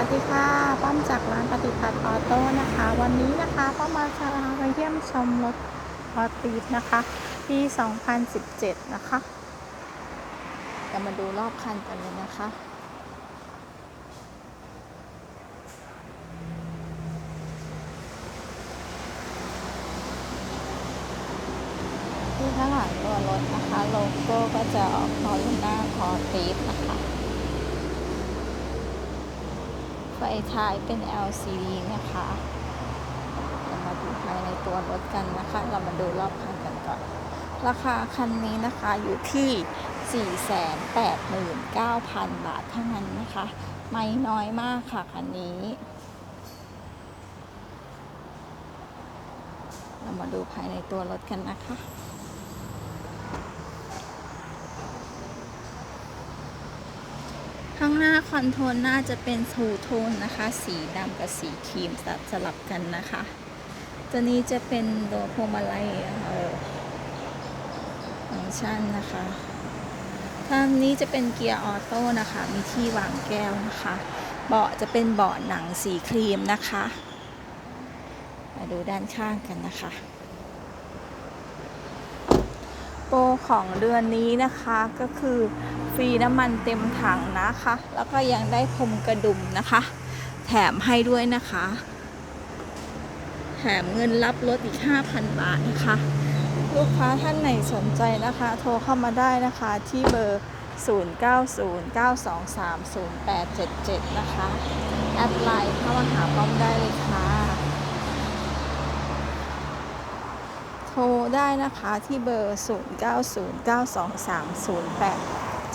วัสดีค่ะ ป้อมจากร้านปฏิพัฒน์ออโต้นะคะ วันนี้นะคะป้อมมาพาไปเยี่ยมชมรถออตีฟนะคะ ปี 2017 นะคะจะมาดูรอบคันกันเลยนะคะ ที่ข้างหลังตัวรถนะคะ โลโก้ก็จะออกคอลูน่าคอตีฟนะคะ ไฟท้ายเป็น LCD นะคะเรามาดูภายในตัวรถกันนะคะ เรามาดูรอบคันกันก่อน ราคาคันนี้นะคะอยู่ที่ 489,000 บาทเท่านั้นนะคะ ไม่น้อยมากค่ะคันนี้ เรามาดูภายในตัวรถกันนะคะางหน้าคอนโทรน่าจะเป็นทูโทนนะคะ สีดำกับสีครีมสลับกันนะคะ ตัวนี้จะเป็นตัวพวงมาลัยเอ่อฟังก์ชันนะคะทางนี้จะเป็นเกียร์ออโต้นะคะ มีที่วางแก้วนะคะ เบาะจะเป็นเบาะหนังสีครีมนะคะ มาดูด้านข้างกันนะคะ โปรของเดือนนี้นะคะก็คือ รีน้ำมันเต็มถังนะคะ แล้วก็ยังได้พรมกระดุมนะคะ แถมให้ด้วยนะคะ แถมเงินรับรถอีก 5,000 บาทนะคะ ลูกค้าท่านไหนสนใจนะคะ โทรเข้ามาได้นะคะที่เบอร์ 0909230877 นะคะ แอดไลน์เข้ามาหาป้อมได้เลยค่ะ โทรได้นะคะที่เบอร์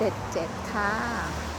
77 ค่ะ